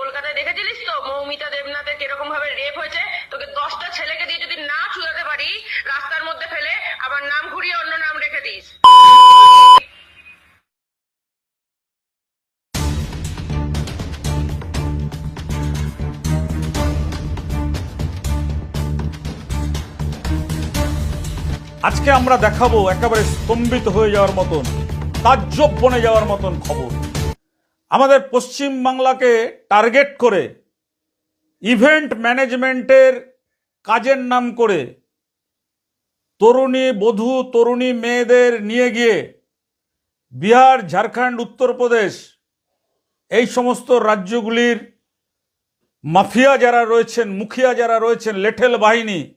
কলকাতায় দেখেছিলিস তো? মৌমিতা দেবনাথের কীরকম ভাবে রেপ হয়েছে? তোকে দশটা ছেলেকে দিয়ে যদি না চুদাতে পারি, রাস্তার মধ্যে ফেলে আবার নাম ঘুরিয়ে অন্য নাম রেখে দিস। আজকে আমরা দেখাবো একেবারে স্তম্ভিত হয়ে যাওয়ার মতন, তাজ্জব বনে যাওয়ার মতন খবর। আমাদের পশ্চিম বাংলাকে টার্গেট করে ইভেন্ট ম্যানেজমেন্টের কাজের নাম করে তরুণী, বধূ, তরুণী মেয়েদের নিয়ে গিয়ে বিহার, ঝাড়খণ্ড, উত্তরপ্রদেশ এই সমস্ত রাজ্যগুলির মাফিয়া যারা রয়েছেন, মুখিয়া যারা রয়েছেন, লেঠেল বাহিনী,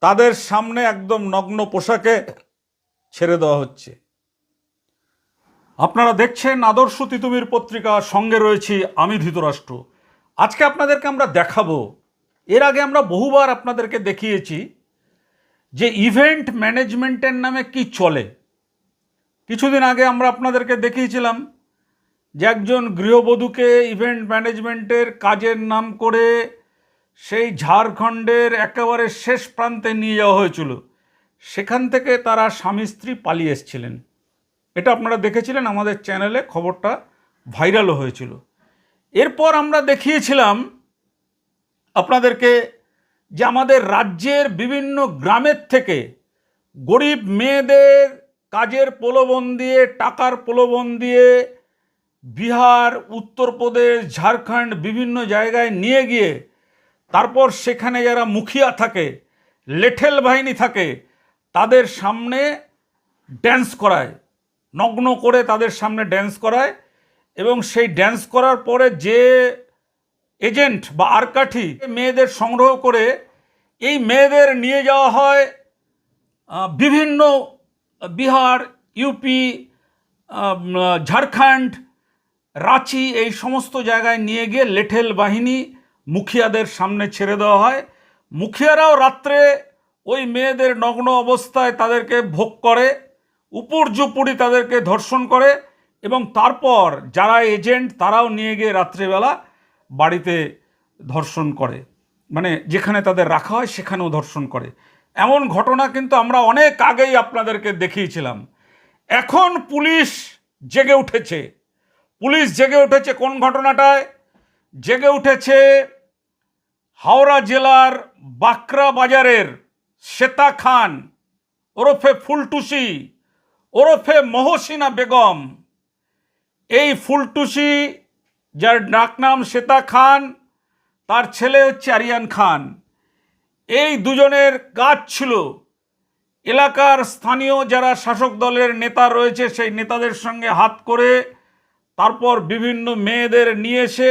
তাদের সামনে একদম নগ্ন পোশাকে ছেড়ে দেওয়া হচ্ছে। আপনারা দেখছেন আদর্শ তিতুমির পত্রিকা, সঙ্গে রয়েছি আমি ধৃতরাষ্ট্র। আজকে আপনাদেরকে আমরা দেখাবো, এর আগে আমরা বহুবার আপনাদেরকে দেখিয়েছি যে ইভেন্ট ম্যানেজমেন্টের নামে কি চলে। কিছুদিন আগে আমরা আপনাদেরকে দেখিয়েছিলাম যে একজন গৃহবধূকে ইভেন্ট ম্যানেজমেন্টের কাজের নাম করে সেই ঝাড়খণ্ডের একেবারে শেষ প্রান্তে নিয়ে যাওয়া হয়েছিল। সেখান থেকে তারা স্বামী স্ত্রী পালিয়ে এসেছিলেন। এটা আপনারা দেখেছিলেন আমাদের চ্যানেলে খবরটা ভাইরালও হয়েছিল। এরপর আমরা দেখিয়েছিলাম আপনাদেরকে যে আমাদের রাজ্যের বিভিন্ন গ্রামের থেকে গরিব মেয়েদের কাজের প্রলোভন দিয়ে, টাকার প্রলোভন দিয়ে বিহার, উত্তরপ্রদেশ, ঝাড়খণ্ড বিভিন্ন জায়গায় নিয়ে গিয়ে তারপর সেখানে যারা মুখিয়া থাকে, লেঠেল বাহিনী থাকে, তাদের সামনে ড্যান্স করায়। নগ্ন করে তাদের সামনে ড্যান্স করায় এবং সেই ড্যান্স করার পরে যে এজেন্ট বা আরকাঠি মেয়েদের সংগ্রহ করে, এই মেয়েদের নিয়ে যাওয়া হয় বিভিন্ন বিহার ইউপি ঝাড়খণ্ড, রাঁচি, এই সমস্ত জায়গায় নিয়ে গিয়ে লেঠেল বাহিনী মুখিয়াদের সামনে ছেড়ে দেওয়া হয়। মুখিয়ারাও রাত্রে ওই মেয়েদের নগ্ন অবস্থায় তাদেরকে ভোগ করে। উপর্যুপুরি তাদেরকে ধর্ষণ করে এবং তারপর যারা এজেন্ট তারাও নিয়ে গিয়ে রাত্রেবেলা বাড়িতে ধর্ষণ করে। মানে যেখানে তাদের রাখা হয় সেখানেও ধর্ষণ করে। এমন ঘটনা কিন্তু আমরা অনেক আগেই আপনাদেরকে দেখিয়েছিলাম। এখন পুলিশ জেগে উঠেছে। পুলিশ জেগে উঠেছে কোন ঘটনাটায়? জেগে উঠেছে হাওড়া জেলার বাঁকড়া বাজারের শ্বেতা খান ওরফে ফুলটুসি ওরফে মহসিনা বেগম। এই ফুলটুসি, যার ডাকনাম শ্বেতা খান, তার ছেলে হচ্ছে আরিয়ান খান। এই দুজনের কাজ ছিল এলাকার স্থানীয় যারা শাসক দলের নেতা রয়েছে, সেই নেতাদের সঙ্গে হাত করে তারপর বিভিন্ন মেয়েদের নিয়ে এসে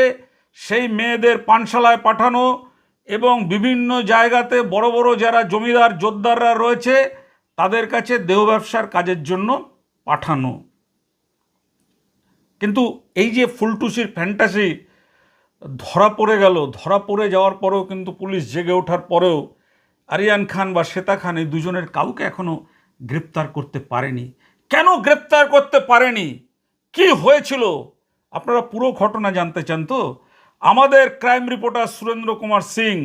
সেই মেয়েদের পানশালায় পাঠানো এবং বিভিন্ন জায়গাতে বড় বড় যারা জমিদার জোরদাররা রয়েছে তাদের কাছে দেহ ব্যবসার কাজের জন্য পাঠানো। কিন্তু এই যে ফুলটুসির ফ্যান্টাসি ধরা পড়ে গেল, ধরা পড়ে যাওয়ার পরেও কিন্তু পুলিশ জেগে ওঠার পরেও আরিয়ান খান বা শ্বেতা খান এই দুজনের কাউকে এখনও গ্রেপ্তার করতে পারেনি। কেন গ্রেপ্তার করতে পারেনি? কি হয়েছিল? আপনারা পুরো ঘটনা জানতে চান তো? আমাদের ক্রাইম রিপোর্টার সুরেন্দ্র কুমার সিং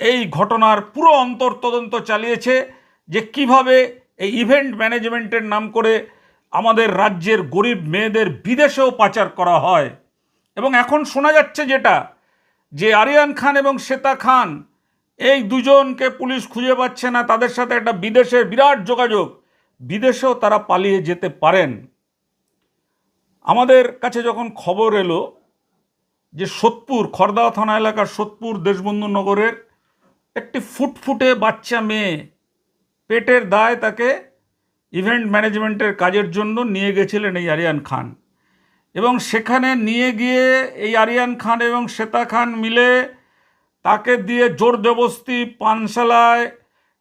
এই ঘটনার পুরো অন্তর তদন্ত চালিয়েছে। যে কীভাবে এই ইভেন্ট ম্যানেজমেন্টের নাম করে আমাদের রাজ্যের গরিব মেয়েদের বিদেশেও পাচার করা হয়। এবং এখন শোনা যাচ্ছে যেটা, যে আরিয়ান খান এবং শ্বেতা খান এই দুজনকে পুলিশ খুঁজে পাচ্ছে না, তাদের সাথে একটা বিদেশের বিরাট যোগাযোগ, বিদেশেও তারা পালিয়ে যেতে পারেন। আমাদের কাছে যখন খবর এলো যে সোদপুর, খড়দা থানা এলাকার সোদপুর দেশবন্ধু নগরের একটি ফুটফুটে বাচ্চা মেয়ে পেটের দায় তাকে ইভেন্ট ম্যানেজমেন্টের কাজের জন্য নিয়ে গেছিলেন এই আরিয়ান খান। এবং সেখানে নিয়ে গিয়ে এই আরিয়ান খান এবং শ্বেতা খান মিলে তাকে দিয়ে জোর জবস্তি পানশালায়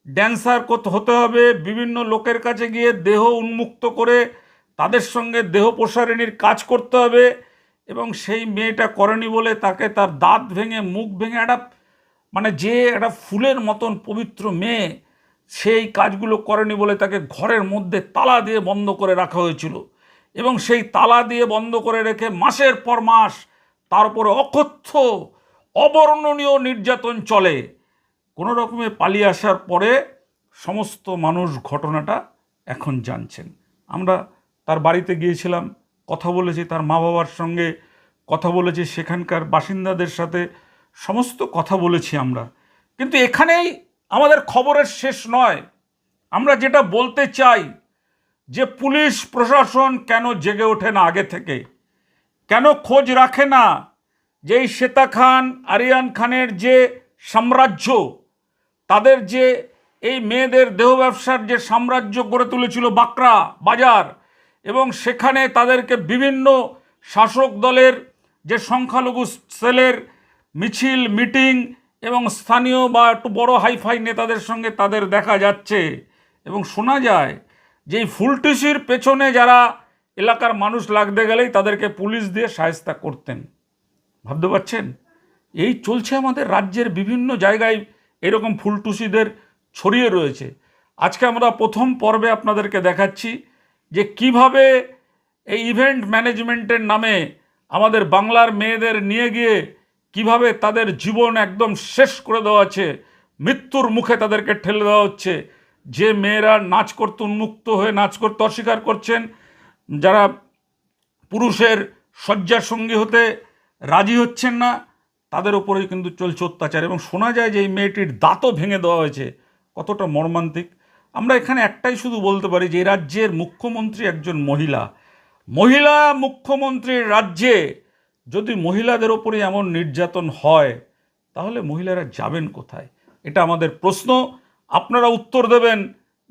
ড্যান্সার করতে হতে হবে। বিভিন্ন লোকের কাছে গিয়ে দেহ উন্মুক্ত করে তাদের সঙ্গে দেহ প্রসারিণীর কাজ করতে হবে এবং সেই মেয়েটা করেনি বলে তাকে তার দাঁত ভেঙে মুখ ভেঙে একটা মানে যে একটা ফুলের মতন পবিত্র মেয়ে সেই কাজগুলো করেনি বলে তাকে ঘরের মধ্যে তালা দিয়ে বন্ধ করে রাখা হয়েছিল। এবং সেই তালা দিয়ে বন্ধ করে রেখে মাসের পর মাস তার উপরে অকথ্য, অবর্ণনীয় নির্যাতন চলে। কোনো রকমে পালিয়ে আসার পরে সমস্ত মানুষ ঘটনাটা এখন জানছেন। আমরা তার বাড়িতে গিয়েছিলাম, কথা বলেছি, তার মা বাবার সঙ্গে কথা বলেছি, সেখানকার বাসিন্দাদের সাথে সমস্ত কথা বলেছি আমরা। কিন্তু এখানেই আমাদের খবরের শেষ নয়। আমরা যেটা বলতে চাই যে পুলিশ প্রশাসন কেন জেগে ওঠে না আগে থেকে? কেন খোঁজ রাখে না যে এই শ্বেতা খান, আরিয়ান খানের যে সাম্রাজ্য, তাদের যে এই মেয়েদের দেহ ব্যবসার যে সাম্রাজ্য গড়ে তুলেছিল বাকরা বাজার এবং সেখানে তাদেরকে বিভিন্ন শাসক দলের যে সংখ্যালঘু সেলের মিছিল, মিটিং এবং স্থানীয় বা একটু বড় হাইফাই নেতাদের সঙ্গে তাদের দেখা যাচ্ছে। এবং শোনা যায় যে ফুলটুসির পেছনে যারা এলাকার মানুষ লাগতে গেলেই তাদেরকে পুলিশ দিয়ে সায়স্তা করতেন। ভাবতে পারছেন? এই চলছে আমাদের রাজ্যের বিভিন্ন জায়গায় এরকম ফুলটুসিদের ছড়িয়ে রয়েছে। আজকে আমরা প্রথম পর্বে আপনাদেরকে দেখাচ্ছি যে কীভাবে এই ইভেন্ট ম্যানেজমেন্টের নামে আমাদের বাংলার মেয়েদের নিয়ে গিয়ে কীভাবে তাদের জীবন একদম শেষ করে দেওয়া আছে মৃত্যুর মুখে তাদেরকে ঠেলে দেওয়া হচ্ছে, যে মেয়েরা নাচ করতে উন্মুক্ত হয়ে নাচ করতে অস্বীকার করছেন, যারা পুরুষের শয্যার সঙ্গী হতে রাজি হচ্ছেন না, তাদের উপরেই কিন্তু চলছে অত্যাচার। এবং শোনা যায় যে এই মেয়েটির দাঁতও ভেঙে দেওয়া হয়েছে। কতটা মর্মান্তিক। আমরা এখানে একটাই শুধু বলতে পারি যে এই রাজ্যের মুখ্যমন্ত্রী একজন মহিলা। মহিলা মুখ্যমন্ত্রীর রাজ্যে যদি মহিলাদের ওপরে এমন নির্যাতন হয়, তাহলে মহিলারা যাবেন কোথায়? এটা আমাদের প্রশ্ন। আপনারা উত্তর দেবেন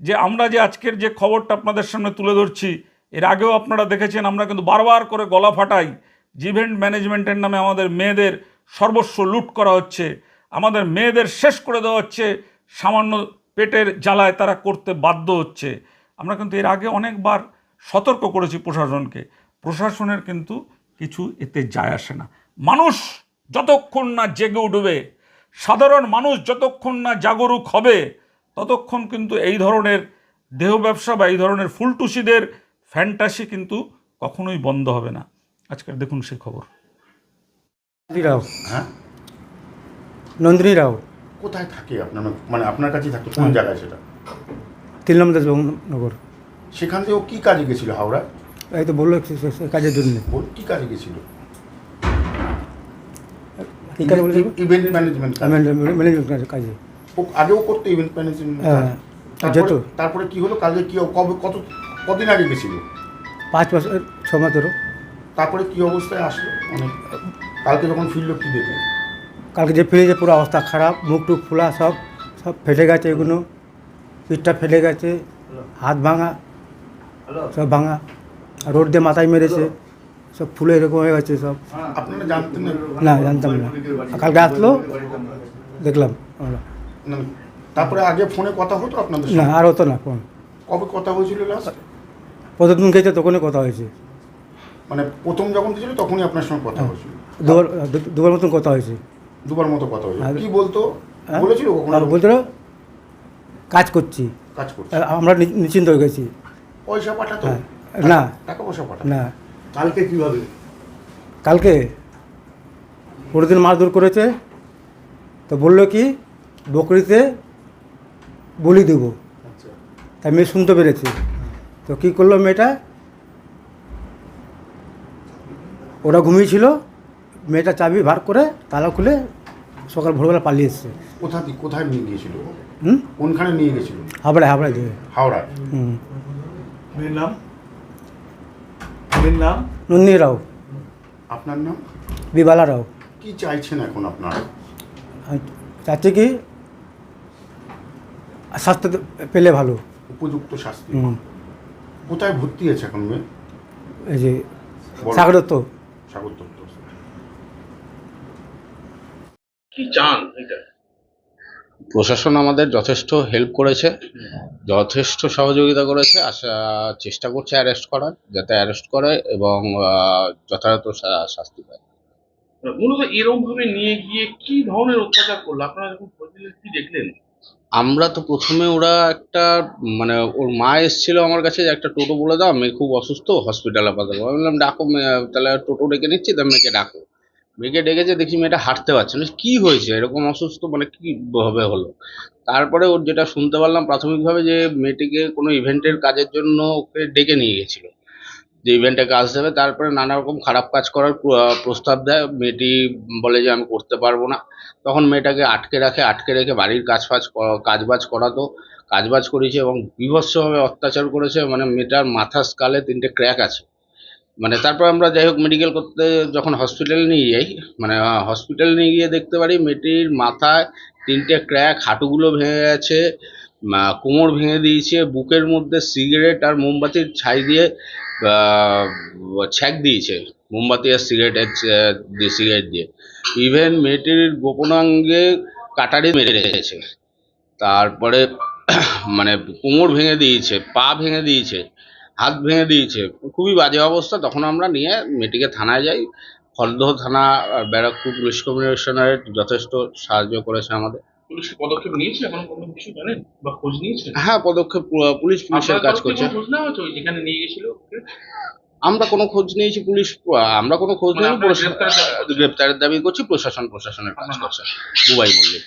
যে আমরা যে আজকের যে খবরটা আপনাদের সামনে তুলে ধরছি, এর আগেও আপনারা দেখেছেন, আমরা কিন্তু বারবার করে গলা ফাটাই, ইভেন্ট ম্যানেজমেন্টের নামে আমাদের মেয়েদের সর্বস্ব লুট করা হচ্ছে, আমাদের মেয়েদের শেষ করে দেওয়া হচ্ছে, সামান্য পেটের জ্বালায় তারা করতে বাধ্য হচ্ছে। আমরা কিন্তু এর আগে অনেকবার সতর্ক করেছি প্রশাসনকে। প্রশাসনের কিন্তু কিছু এতে যায় আসে না। মানুষ যতক্ষণ না জেগে উঠবে সাধারণ মানুষ যতক্ষণ না জাগরুক হবে ততক্ষণ কিন্তু এই ধরনের দেহ ব্যবসা বা এই ধরনের ফুলটুসিদের ফ্যান্টাসি কিন্তু কখনোই বন্ধ হবে না। আজকের দেখুন সেই খবর। রাও হ্যাঁ? নন্দিনী রাও কোথায় থাকে আপনার মানে আপনার কাছেই থাকতো কোন জায়গায় সেটা? তিন নম্বর নগর। সেখান থেকে ও কি কাজে গেছিল হাওড়া এই তো বলল কাজের জন্য। কি কাজে গেছিল। কী কাজ বলেছে ইভেন্ট ম্যানেজমেন্ট ম্যানেজমেন্ট কাজে। ও আগেও করতো ইভেন্ট ম্যানেজমেন্ট হ্যাঁ, যেত। তারপরে কি হলো? কালকে কি কবে কত কদিন আগে গেছিল? পাঁচ বছর ছ মাস ধরো তারপরে কি অবস্থায় আসলো? মানে কালকে যখন ফিরলো কি দেখলেন কালকে যে ফিরে যে পুরো অবস্থা খারাপ। মুখ টুক ফোলা সব। সব ফেটে গেছে এগুলো। পিঠটা ফেটে গেছে। হাত ভাঙা। সব ভাঙা। রোড দিয়ে মাথায় মেরেছে সব ফুলে এরকম হয়ে গেছে সব। না? জানতাম না। কালকে আসলো দেখলাম আমরা। তারপরে আগে ফোনে কথা হতো আপনাদের না আর হতো না ফোন। কবে কথা হয়েছিল লাস্ট প্রথম খেয়েছে তখনই কথা হয়েছে। মানে প্রথম যখন দিয়েছিল তখনই আপনার সঙ্গে কথা হয়েছিল। দুবার দুবার মতন কথা হয়েছে। দুবার মতো কথা হয়েছে। কি বলতো? হ্যাঁ? বলেছিল বলছিল কাজ করছি। কাজ করছে। আমরা নিশ্চিন্ত হয়ে গেছি। পয়সা পাঠাতো? হ্যাঁ। না। টাকা পয়সা না। কালকে কীভাবে? কালকে? পরের দিন মারধর করেছে। তো বলল কি বকরিতে বলি দেব। তাই মেয়ে শুনতে পেরেছে। তো কী করল মেয়েটা? ওরা ঘুমিয়েছিল মেয়েটা চাবি বার করে তালা খুলে সকাল ভোরবেলা পালিয়ে এসছে। কোথা কোথায় নিয়ে গিয়েছিল? হুম? কোনখানে নিয়ে গেছিল হাবড়ায় হাবড়ায় দিয়ে হাওড়ায়। হুম। মেয়ের নাম? মেয়ের নাম? নন্দিনী রাও। আপনার নাম? বিবালা রাও। কি চাইছেন এখন আপনারা? চাচ্ছি কি স্বাস্থ্য পেলে ভালো। উপযুক্ত শাস্তি কোথায় ভর্তি আছে এখন মেয়ে? এই যে সাগর দত্ত কি চান এটা? প্রশাসন আমাদের যথেষ্ট হেল্প করেছে যথেষ্ট সহযোগিতা করেছে আশা চেষ্টা করছে অ্যারেস্ট করার যাতে অ্যারেস্ট করে এবং যথাযথ শাস্তি পায়। মূলত এরকম ভাবে নিয়ে গিয়ে কি ধরনের অত্যাচার করল? আপনারা যখন কি দেখলেন? আমরা তো প্রথমে ওরা একটা মানে ওর মা এসেছিল আমার কাছে যে একটা টোটো বলে দাও মেয়ে খুব অসুস্থ হসপিটালে পাঠাবো আমি বললাম ডাকো তাহলে টোটো ডেকে নিচ্ছি তা মেয়েকে ডাকো। মেয়েকে ডেকেছে দেখছি মেয়েটা হাঁটতে পারছে না। কি হয়েছে? এরকম অসুস্থ মানে কি ভাবে হলো? তারপরে ওর যেটা শুনতে পারলাম প্রাথমিকভাবে যে মেয়েটিকে কোনো ইভেন্টের কাজের জন্য ওকে ডেকে নিয়ে গেছিল। যে ইভেন্টে কাজ দেবে, তারপরে নানা রকম খারাপ কাজ করার প্রস্তাব দেয়। মেয়েটি বলে যে, আমি করতে পারব না। তখন মেয়েটাকে আটকে রাখে, আটকে রেখে বাড়ির কাজ ফাজ ক- কাজবাজ করাতো। কাজবাজ করেছে এবং বিভৎসভাবে অত্যাচার করেছে। মানে মেয়েটার মাথার স্কালে তিনটে ক্র্যাক আছে। মানে তারপর আমরা যাই হোক মেডিকেল করতে যখন হসপিটালে নিয়ে যাই মানে হসপিটালে নিয়ে গিয়ে দেখতে পারি মেয়েটির মাথায় তিনটে ক্র্যাক হাঁটুগুলো ভেঙে গেছে কোমর ভেঙে দিয়েছে, বুকের মধ্যে সিগারেট আর মোমবাতির ছাই দিয়ে ছ্যাক দিয়েছে, মোমবাতি আর সিগারেটের সিগারেট দিয়ে ইভেন মেয়েটির গোপনাঙ্গে কাটারি মেরে রেখেছে। তারপরে মানে কোমর ভেঙে দিয়েছে, পা ভেঙে দিয়েছে। হাত ভেঙে দিয়েছে। খুবই বাজে অবস্থা। তখন আমরা নিয়ে মেয়েটিকে থানায় যাই। হলদহ থানা ব্যারাকপুর পুলিশ কমিশনারেট যথেষ্ট সাহায্য করেছে আমাদের। পুলিশ পদক্ষেপ নিয়েছে? এখন কোনো কিছু জানেন? বা খোঁজ নিয়েছে হ্যাঁ পদক্ষেপ পুলিশ পুলিশের কাজ করছে। খোঁজ নেওয়া হয়েছে? যেখানে নিয়ে গেছিল আমরা কোনো খোঁজ নিয়েছি পুলিশ আমরা কোনো খোঁজ মানে প্রশাসন- গ্রেপ্তারের দাবি করছেন? গ্রেপ্তারের দাবি করছি প্রশাসন প্রশাসনের কাজ করছে। বুবাই মল্লিক।